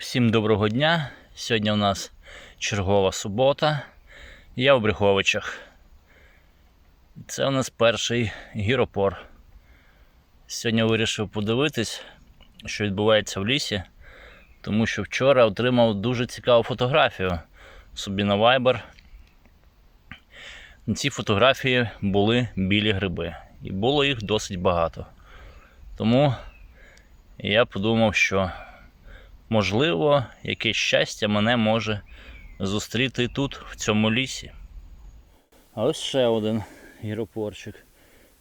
Всім доброго дня. Сьогодні у нас чергова субота. Я в Брюховичах. Це у нас перший гіропор. Сьогодні вирішив подивитись, що відбувається в лісі, тому що вчора отримав дуже цікаву фотографію собі на Viber. На цій фотографії були білі гриби, і було їх досить багато. Тому я подумав, що можливо, якесь щастя мене може зустріти тут, в цьому лісі. А ось ще один гіропорчик.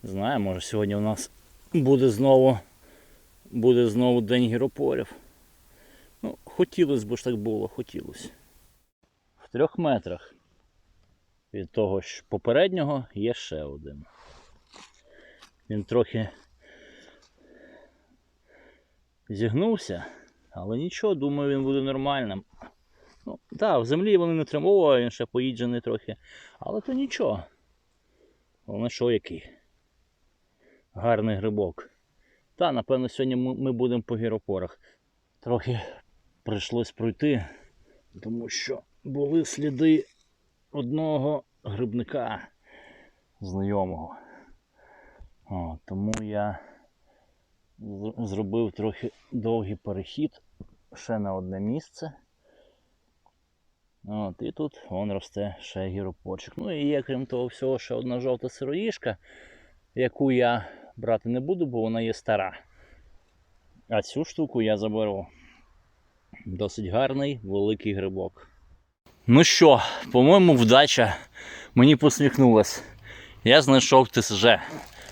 Знаю, може сьогодні у нас буде знову, буде знову день гіропорів. Ну, хотілося б ж так було, хотілося. В трьох метрах від того ж попереднього є ще один. Він трохи зігнувся, але нічого, думаю, він буде нормальним. Ну, так, в землі вони не тримовують, він ще поїджений трохи. Але то нічого. Головне, що який. Гарний грибок. Та, напевно, сьогодні ми будемо по гіропорах. Трохи прийшлось пройти, тому що були сліди одного грибника знайомого. О, тому я зробив трохи довгий перехід ще на одне місце. От, і тут вон росте ще гіропорчик. Ну і є, крім того всього, ще одна жовта сироїшка, яку я брати не буду, бо вона є стара. А цю штуку я заберу. Досить гарний великий грибок. Ну що, по-моєму, вдача мені посміхнулась. Я знайшов ТСЖ,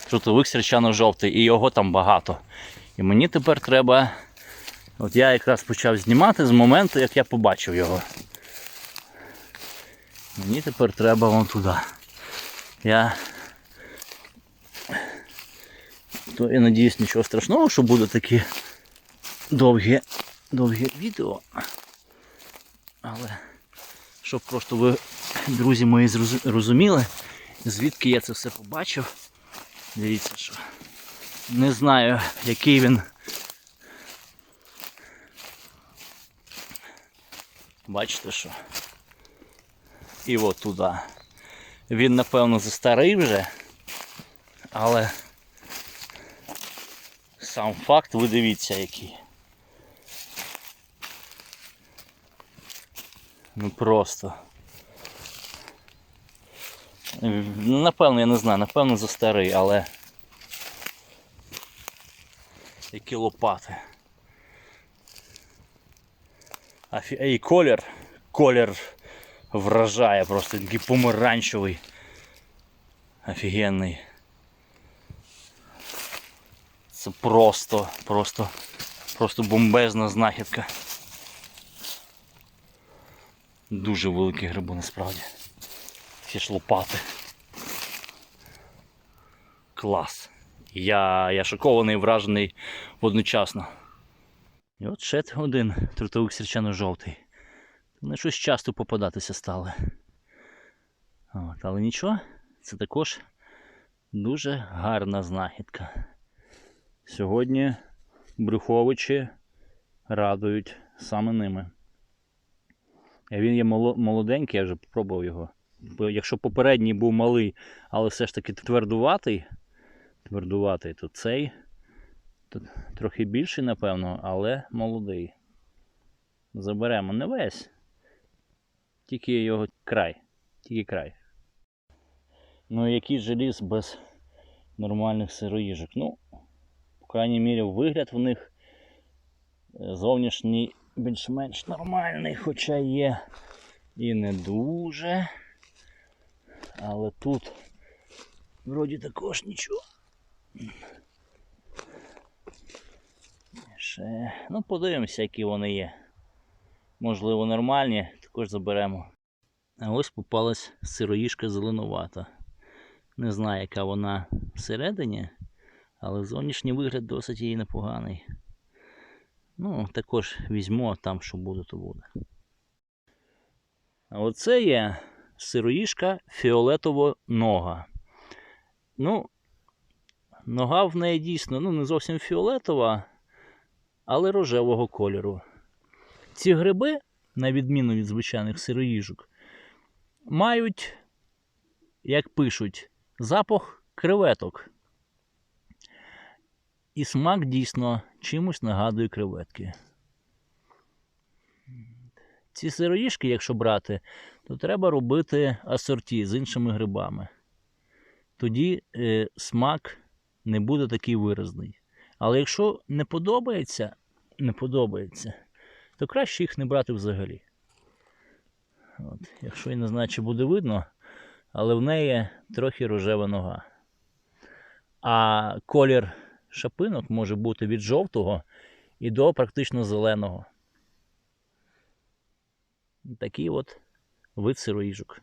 трутовик сірчано-жовтий, і його там багато. І мені тепер треба. От я якраз почав знімати з моменту, як я побачив його. Мені тепер треба вон туди. Я. То я надіюсь нічого страшного, що буде такі довгі, довгі відео. Але щоб просто ви, друзі мої, розуміли, звідки я це все побачив. Дивіться, що не знаю, який він. Бачите що? І от туди. Він, напевно, застарий вже, але сам факт, ви дивіться який. Ну просто. Напевно, я не знаю, напевно застарий, але які лопати. А фі- і колір, колір вражає просто такий помаранчевий. Офігенний. Це просто, просто, просто бомбезна знахідка. Дуже великі гриби насправді. Всі ж лопати. Клас. Я, я шокований вражений одночасно. І от ще один трутовик сірчано-жовтий. Вони щось часто попадатися стали. От, але нічого, це також дуже гарна знахідка. Сьогодні брюховичі радують саме ними. Він є молоденький, я вже попробував його. Якщо попередній був малий, але все ж таки твердуватий, твердуватий, то цей то трохи більший, напевно, але молодий. Заберемо не весь. Тільки його край. Тільки край. Ну який же ліс без нормальних сироїжок? Ну, по крайній мірі, вигляд в них е, зовнішній більш-менш нормальний, хоча є і не дуже. Але тут вроді також нічого. Ще. Ну, подивимося, які вони є. Можливо, нормальні, також заберемо. А ось попалась сироїшка зеленувата. Не знаю, яка вона всередині, але зовнішній вигляд досить її непоганий. Ну, також візьму, а там що буде, то буде. А оце є сироїшка фіолетово нога. Ну, нога в неї дійсно ну, не зовсім фіолетова, але рожевого кольору. ці гриби, на відміну від звичайних сироїжок, мають, як пишуть, запах креветок. І смак дійсно чимось нагадує креветки. Ці сироїжки, якщо брати, то треба робити асорті з іншими грибами. Тоді е, смак не буде такий виразний. Але якщо не подобається, не подобається, то краще їх не брати взагалі. От, якщо я не знаю, чи буде видно, але в неї трохи рожева нога. А колір шапинок може бути від жовтого і до практично зеленого. Такий от вид сироїжок.